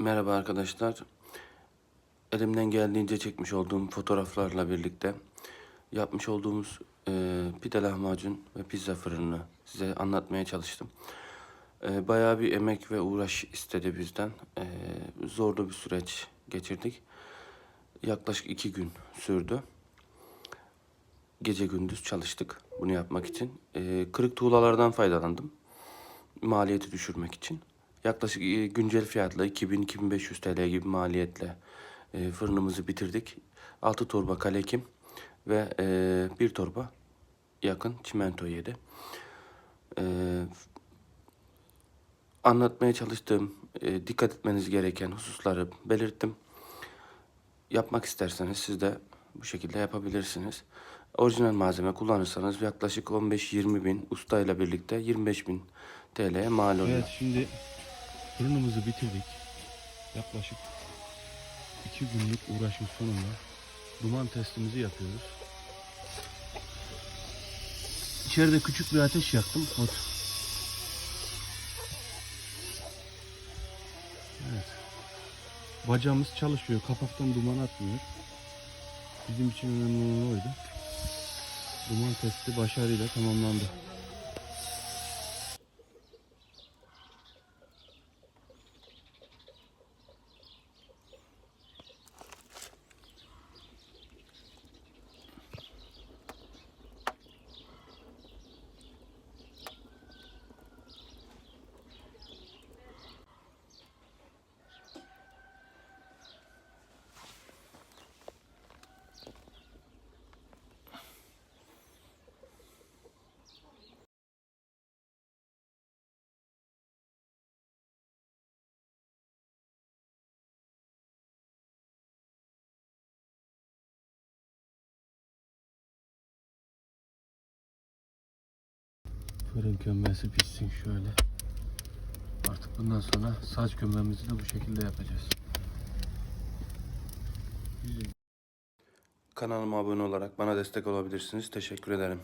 Merhaba arkadaşlar. Elimden geldiğince çekmiş olduğum fotoğraflarla birlikte yapmış olduğumuz e, pide lahmacun ve pizza fırını size anlatmaya çalıştım. E, bayağı bir emek ve uğraş istedi bizden. E, zorlu bir süreç geçirdik. Yaklaşık iki gün sürdü. Gece gündüz çalıştık bunu yapmak için. E, kırık tuğlalardan faydalandım maliyeti düşürmek için. Yaklaşık e, güncel fiyatla 2000-2500 TL gibi maliyetle e, fırınımızı bitirdik. 6 torba kalekim ve e, bir torba yakın çimento yedi. Anlatmaya çalıştığım, dikkat etmeniz gereken hususları belirttim. Yapmak isterseniz siz de bu şekilde yapabilirsiniz. Orijinal malzeme kullanırsanız yaklaşık 15-20 bin ustayla birlikte 25 bin TL'ye mal oluyor. Evet şimdi fırınımızı bitirdik. Yaklaşık iki günlük uğraşın sonunda duman testimizi yapıyoruz. İçeride küçük bir ateş yaktım. Ot. Evet. Bacağımız çalışıyor. Kapaktan duman atmıyor. Bizim için önemli olan oydu. Duman testi başarıyla tamamlandı. Fırın kömbesi pişsin şöyle. Artık bundan sonra saç kömbemizi de bu şekilde yapacağız. Kanalıma abone olarak bana destek olabilirsiniz. Teşekkür ederim.